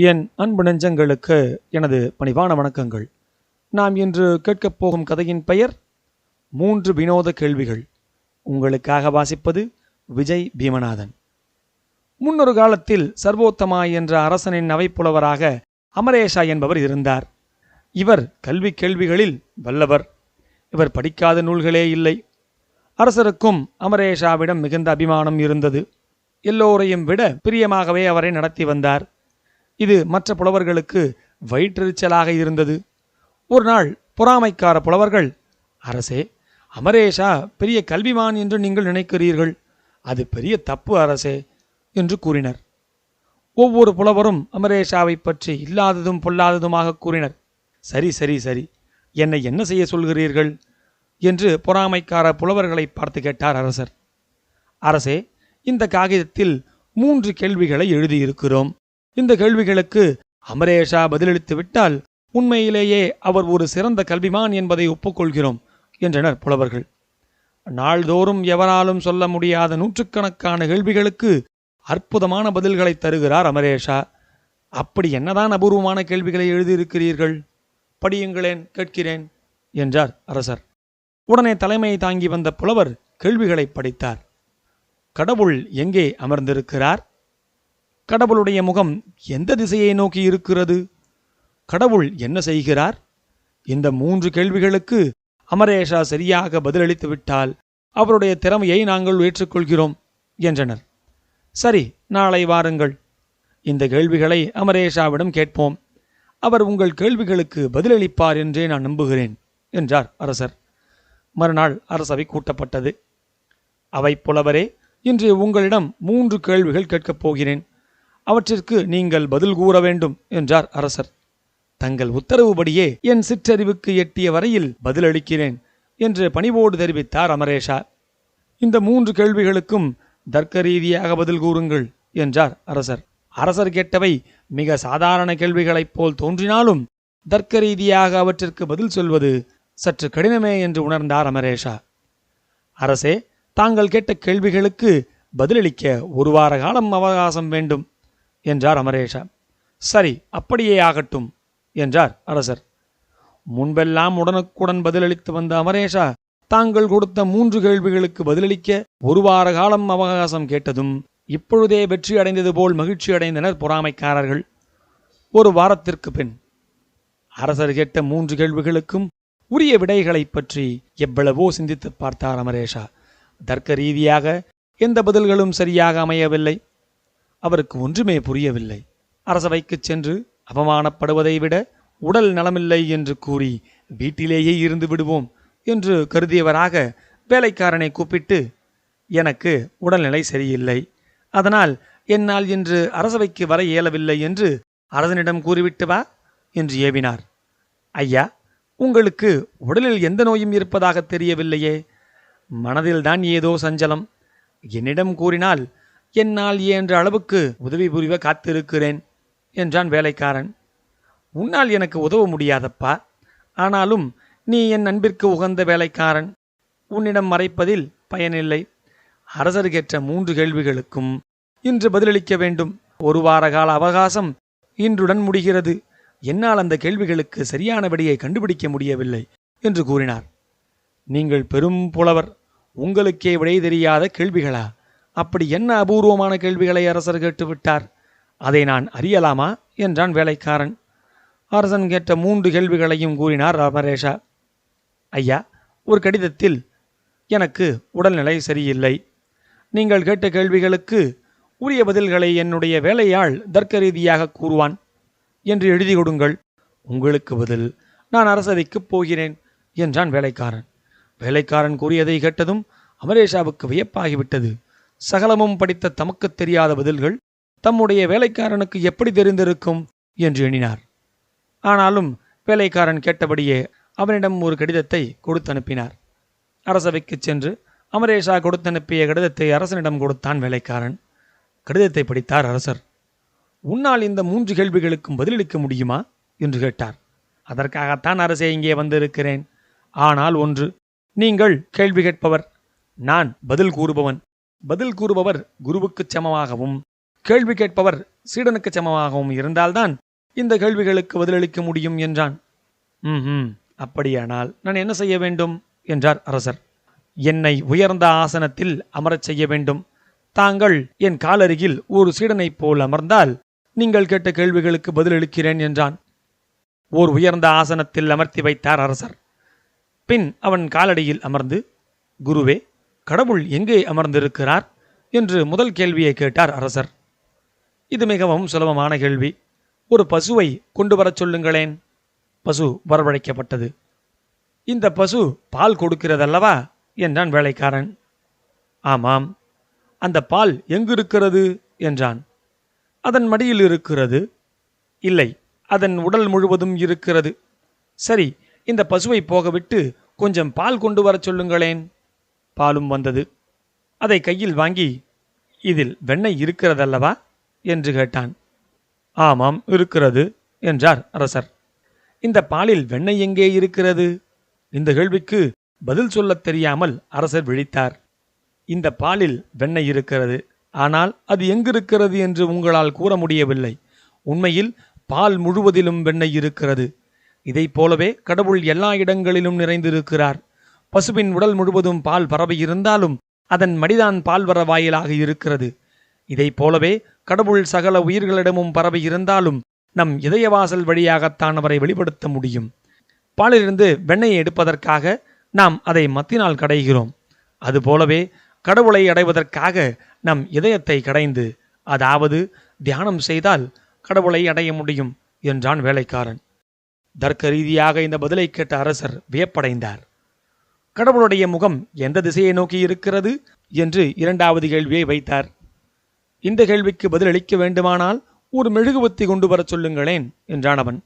என் அன்பு நெஞ்சங்களுக்கு எனது பணிவான வணக்கங்கள். நாம் இன்று கேட்கப் போகும் கதையின் பெயர் மூன்று வினோத கேள்விகள். உங்களுக்காக வாசிப்பது விஜய் பீமநாதன். முன்னொரு காலத்தில் சர்வோத்தமா என்ற அரசனின் நவைப்புலவராக அமரேஷா என்பவர் இருந்தார். இவர் கல்வி கேள்விகளில் வல்லவர். இவர் படிக்காத நூல்களே இல்லை. அரசருக்கும் அமரேஷாவிடம் மிகுந்த அபிமானம் இருந்தது. எல்லோரையும் விட பிரியமாகவே அவரை நடத்தி வந்தார். இது மற்ற புலவர்களுக்கு வயிற்றெரிச்சலாக இருந்தது. ஒரு நாள் பொறாமைக்கார புலவர்கள் அரசே அமரேஷா பெரிய கல்விமான் என்று நீங்கள் நினைக்கிறீர்கள். அது பெரிய தப்பு அரசே என்று கூறினர். ஒவ்வொரு புலவரும் அமரேஷாவை பற்றி இல்லாததும் பொல்லாததுமாக கூறினர். சரி சரி சரி என்னை என்ன செய்ய சொல்கிறீர்கள்? என்று பொறாமைக்கார புலவர்களை பார்த்து கேட்டார் அரசர். அரசே இந்த காகிதத்தில் மூன்று கேள்விகளை எழுதியிருக்கிறோம். இந்த கேள்விகளுக்கு அமரேஷா பதிலளித்து விட்டால் உண்மையிலேயே அவர் ஒரு சிறந்த கல்விமான் என்பதை ஒப்புக்கொள்கிறோம் என்றனர் புலவர்கள். நாள்தோறும் எவராலும் சொல்ல முடியாத நூற்றுக்கணக்கான கேள்விகளுக்கு அற்புதமான பதில்களை தருகிறார் அமரேஷா. அப்படி என்னதான் அபூர்வமான கேள்விகளை எழுதியிருக்கிறீர்கள்? படியுங்களேன் கேட்கிறேன் என்றார் அரசர். உடனே தலைமையை தாங்கி வந்த புலவர் கேள்விகளை படித்தார். கடவுள் எங்கே அமர்ந்திருக்கிறார்? கடவுளுடைய முகம் எந்த திசையை நோக்கி இருக்கிறது? கடவுள் என்ன செய்கிறார்? இந்த மூன்று கேள்விகளுக்கு அமரேஷா சரியாக பதிலளித்து விட்டால் அவருடைய திறமையை நாங்கள் ஏற்றுக்கொள்கிறோம் என்றனர். சரி நாளை வாருங்கள். இந்த கேள்விகளை அமரேஷாவிடம் கேட்போம். அவர் உங்கள் கேள்விகளுக்கு பதிலளிப்பார் என்றே நான் நம்புகிறேன் என்றார் அரசர். மறுநாள் அரசவை கூட்டப்பட்டது. அவை புலவரே இன்று உங்களிடம் மூன்று கேள்விகள் கேட்கப் போகிறேன். அவற்றிற்கு நீங்கள் பதில் கூற வேண்டும் என்றார் அரசர். தங்கள் உத்தரவுபடியே என் சிற்றறிவுக்கு எட்டிய வரையில் பதிலளிக்கிறேன் என்று பணிவோடு தெரிவித்தார் அமரேஷா இந்த மூன்று கேள்விகளுக்கும் தர்க்க ரீதியாக பதில் கூறுங்கள் என்றார் அரசர். அரசர் கேட்டவை மிக சாதாரண கேள்விகளைப் போல் தோன்றினாலும் தர்க்க ரீதியாக அவற்றிற்கு பதில் சொல்வது சற்று கடினமே என்று உணர்ந்தார் அமரேஷா அரசே தாங்கள் கேட்ட கேள்விகளுக்கு பதிலளிக்க ஒரு வார காலம் அவகாசம் வேண்டும் என்றார் அமரேஷா. சரி அப்படியே ஆகட்டும் என்றார் அரசர். முன்பெல்லாம் உடனுக்குடன் பதிலளித்து வந்த அமரேஷா தாங்கள் கொடுத்த மூன்று கேள்விகளுக்கு பதிலளிக்க ஒரு வார காலம் அவகாசம் கேட்டதும் இப்பொழுதே வெற்றி அடைந்தது போல் மகிழ்ச்சி அடைந்தனர் பொறாமைக்காரர்கள். ஒரு வாரத்திற்கு பின் அரசர் கேட்ட மூன்று கேள்விகளுக்கும் உரிய விடைகளைப் பற்றி எவ்வளவோ சிந்தித்து பார்த்தார் அமரேஷா. தர்க்க ரீதியாக எந்த பதில்களும் சரியாக அமையவில்லை. அவருக்கு ஒன்றுமே புரியவில்லை. அரசவைக்குச் சென்று அவமானப்படுவதை விட உடல் நலமில்லை என்று கூறி வீட்டிலேயே இருந்து விடுவோம் என்று கருதியவராக வேலைக்காரனை கூப்பிட்டு எனக்கு உடல்நிலை சரியில்லை. அதனால் என்னால் இன்று அரசவைக்கு வர இயலவில்லை என்று அரசனிடம் கூறிவிட்டு வா என்று ஏவினார். ஐயா உங்களுக்கு உடலில் எந்த நோயும் இருப்பதாக தெரியவில்லையே. மனதில்தான் ஏதோ சஞ்சலம். என்னிடம் கூறினால் என்னால் இயன்ற அளவுக்கு உதவி புரிவ காத்திருக்கிறேன் என்றான் வேலைக்காரன். உன்னால் எனக்கு உதவ முடியாதப்பா. ஆனாலும் நீ என் நண்பிற்கு உகந்த வேலைக்காரன். உன்னிடம் மறைப்பதில் பயனில்லை. அரசர் கேட்ட மூன்று கேள்விகளுக்கும் இன்று பதிலளிக்க வேண்டும். ஒரு வார கால அவகாசம் இன்றுடன் முடிகிறது. என்னால் அந்த கேள்விகளுக்கு சரியான விடையை கண்டுபிடிக்க முடியவில்லை என்று கூறினார். நீங்கள் பெரும் புலவர். உங்களுக்கே விடை தெரியாத கேள்விகளா? அப்படி என்ன அபூர்வமான கேள்விகளை அரசர் கேட்டுவிட்டார்? அதை நான் அறியலாமா? என்றான் வேலைக்காரன். அரசன் கேட்ட மூன்று கேள்விகளையும் கூறினார் அமரேஷா ஐயா ஒரு கடிதத்தில் எனக்கு உடல்நிலை சரியில்லை. நீங்கள் கேட்ட கேள்விகளுக்கு உரிய பதில்களை என்னுடைய வேலையாள் தர்க்க ரீதியாக கூறுவான் என்று எழுதி கொடுங்கள். உங்களுக்கு பதில் நான் அரசவைக்குப் போகிறேன் என்றான் வேலைக்காரன். வேலைக்காரன் கூறியதை கேட்டதும் அமரேஷாவுக்கு வியப்பாகிவிட்டது. சகலமும் படித்த தமக்குத் தெரியாத பதில்கள் தம்முடைய வேலைக்காரனுக்கு எப்படி தெரிந்திருக்கும் என்று எண்ணினார். ஆனாலும் வேலைக்காரன் கேட்டபடியே அவனிடம் ஒரு கடிதத்தை கொடுத்து அனுப்பினார் அரசவைக்குச் சென்று அமரேஷா கொடுத்தனுப்பிய கடிதத்தை அரசனிடம் கொடுத்தான் வேலைக்காரன். கடிதத்தை படித்தார் அரசர். உன்னால் இந்த மூன்று கேள்விகளுக்கும் பதிலளிக்க முடியுமா? என்று கேட்டார். அதற்காகத்தான் அரசே இங்கே வந்திருக்கிறேன். ஆனால் ஒன்று நீங்கள் கேள்வி கேட்பவர். நான் பதில் கூறுபவன். பதில் கூறுபவர் குருவுக்குச் சமமாகவும் கேள்வி கேட்பவர் சீடனுக்குச் சமமாகவும் இருந்தால்தான் இந்த கேள்விகளுக்கு பதிலளிக்க முடியும் என்றான். ம் அப்படியானால் நான் என்ன செய்ய வேண்டும்? என்றார் அரசர். என்னை உயர்ந்த ஆசனத்தில் அமரச் செய்ய வேண்டும். தாங்கள் என் காலருகில் ஒரு சீடனைப் போல் அமர்ந்தால் நீங்கள் கேட்ட கேள்விகளுக்கு பதிலளிக்கிறேன் என்றான். ஓர் உயர்ந்த ஆசனத்தில் அமர்த்தி வைத்தார் அரசர். பின் அவன் காலடியில் அமர்ந்து குருவே கடவுள் எங்கே அமர்ந்திருக்கிறார் என்று முதல் கேள்வியை கேட்டார் அரசர். இது மிகவும் சுலபமான கேள்வி. ஒரு பசுவை கொண்டு வரச் சொல்லுங்களேன். பசு வரவழைக்கப்பட்டது. இந்த பசு பால் கொடுக்கிறதல்லவா என்றான் வேலைக்காரன். ஆமாம். அந்த பால் எங்கிருக்கிறது என்றான். அதன் மடியில் இருக்கிறது. இல்லை அதன் உடல் முழுவதும் இருக்கிறது. சரி இந்த பசுவை போகவிட்டு கொஞ்சம் பால் கொண்டு வரச் சொல்லுங்களேன். பாலும் வந்தது. அதை கையில் வாங்கி இதில் வெண்ணெய் இருக்கிறதல்லவா? என்று கேட்டான். ஆமாம் இருக்கிறது என்றார் அரசர். இந்த பாலில் வெண்ணெய் எங்கே இருக்கிறது? இந்த கேள்விக்கு பதில் சொல்லத் தெரியாமல் அரசர் விழித்தார். இந்த பாலில் வெண்ணெய் இருக்கிறது. ஆனால் அது எங்கிருக்கிறது என்று உங்களால் கூற முடியவில்லை. உண்மையில் பால் முழுவதிலும் வெண்ணெய் இருக்கிறது. இதைப் போலவே கடவுள் எல்லா இடங்களிலும் நிறைந்திருக்கிறார். பசுவின் உடல் முழுவதும் பால் பரவி இருந்தாலும் அதன் மடிதான் பால் வர வாயிலாக இருக்கிறது. இதைப் போலவே கடவுள் சகல உயிர்களிடமும் பரவி இருந்தாலும் நம் இதயவாசல் வழியாகத்தான் அவரை வெளிப்படுத்த முடியும். பாலிலிருந்து வெண்ணெயை எடுப்பதற்காக நாம் அதை மத்தினால் கடைகிறோம். அதுபோலவே கடவுளை அடைவதற்காக நம் இதயத்தை கடைந்து அதாவது தியானம் செய்தால் கடவுளை அடைய முடியும் என்றான் வேலைக்காரன். தர்க்க ரீதியாக இந்த பதிலை கேட்ட அரசர் வியப்படைந்தார். கடவுளுடைய முகம் எந்த திசையை நோக்கி இருக்கிறது என்று இரண்டாவது கேள்வியை வைத்தார். இந்த கேள்விக்கு பதிலளிக்க வேண்டுமானால் ஒரு மெழுகுவத்தி கொண்டு வரச் சொல்லுங்களேன் என்றான் அவன்.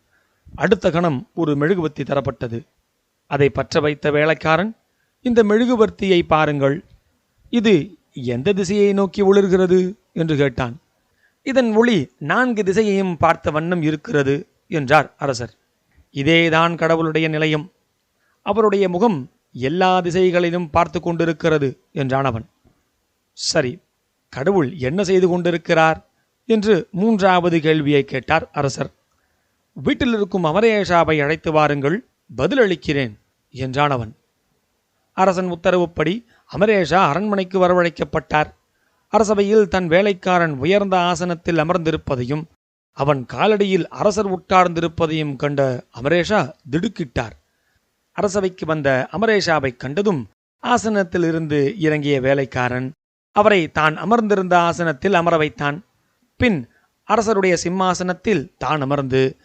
அடுத்த கணம் ஒரு மெழுகுவத்தி தரப்பட்டது. அதை பற்ற வைத்த வேலைக்காரன் இந்த மெழுகுவர்த்தியை பாருங்கள் இது எந்த திசையை நோக்கி ஒளிர்கிறது என்று கேட்டான். இதன் ஒளி நான்கு திசையையும் பார்த்த வண்ணம் இருக்கிறது என்றார் அரசர். இதேதான் கடவுளுடைய நிலையம். அவருடைய முகம் எல்லா திசைகளிலும் பார்த்து கொண்டிருக்கிறது என்றான் அவன். சரி கடவுள் என்ன செய்து கொண்டிருக்கிறார்? என்று மூன்றாவது கேள்வியை கேட்டார் அரசர். வீட்டில் இருக்கும் அமரேஷாவை அழைத்து வாருங்கள் பதிலளிக்கிறேன் என்றான் அவன். அரசன் உத்தரவுப்படி அமரேஷா அரண்மனைக்கு வரவழைக்கப்பட்டார். அரசவையில் தன் வேலைக்காரன் உயர்ந்த ஆசனத்தில் அமர்ந்திருப்பதையும் அவன் காலடியில் அரசர் உட்கார்ந்திருப்பதையும் கண்ட அமரேஷா திடுக்கிட்டார். அரசவைக்கு வந்த அமரேஷாவைக் கண்டதும் ஆசனத்தில் இருந்து இறங்கிய வேலைக்காரன் அவரை தான் அமர்ந்திருந்த ஆசனத்தில் அமர வைத்தான். பின் அரசருடைய சிம்மாசனத்தில் தான் அமர்ந்து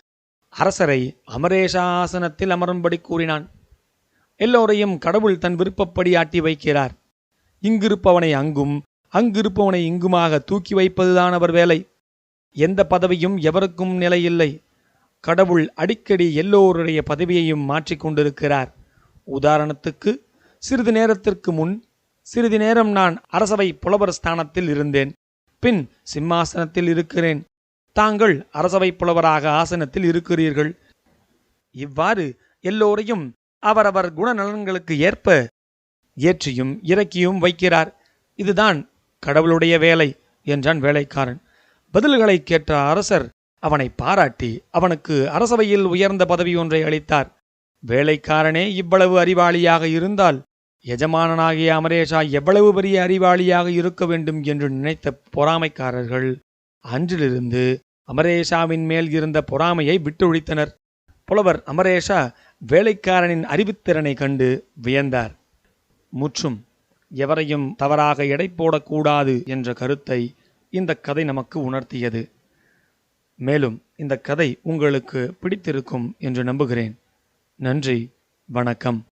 அரசரை அமரேஷா ஆசனத்தில் அமரும்படி கூறினான். எல்லோரையும் கடவுள் தன் விருப்பப்படி ஆட்டி வைக்கிறார். இங்கிருப்பவனை அங்கும் அங்கிருப்பவனை இங்குமாக தூக்கி வைப்பதுதான் அவர் வேலை. எந்த பதவியும் எவருக்கும் நிலையில்லை. கடவுள் அடிக்கடி எல்லோருடைய பதவியையும் மாற்றிக்கொண்டிருக்கிறார் உதாரணத்துக்கு சிறிது நேரத்திற்கு முன் சிறிது நேரம் நான் அரசவை புலவர் ஸ்தானத்தில் இருந்தேன். பின் சிம்மாசனத்தில் இருக்கிறேன். தாங்கள் அரசவை புலவராக ஆசனத்தில் இருக்கிறீர்கள். இவ்வாறு எல்லோரையும் அவரவர் குணநலன்களுக்கு ஏற்ப ஏற்றியும் இறக்கியும் வைக்கிறார். இதுதான் கடவுளுடைய வேலை என்றான் வேலைக்காரன். பதில்களை கேட்ட அரசர் அவனை பாராட்டி அவனுக்கு அரசவையில் உயர்ந்த பதவி ஒன்றை அளித்தார். வேலைக்காரனே இவ்வளவு அறிவாளியாக இருந்தால் எஜமானனாகிய அமரேஷா எவ்வளவு பெரிய அறிவாளியாக இருக்க வேண்டும் என்று நினைத்த பொறாமைக்காரர்கள் அன்றிலிருந்து அமரேஷாவின் மேல் இருந்த பொறாமையை விட்டொழித்தனர். புலவர் அமரேஷா வேலைக்காரனின் அறிவுத்திறனை கண்டு வியந்தார். முற்றும் எவரையும் தவறாக எடை போடக்கூடாது என்ற கருத்தை இந்த கதை நமக்கு உணர்த்தியது. மேலும் இந்த கதை உங்களுக்கு பிடித்திருக்கும் என்று நம்புகிறேன். நன்றி வணக்கம்.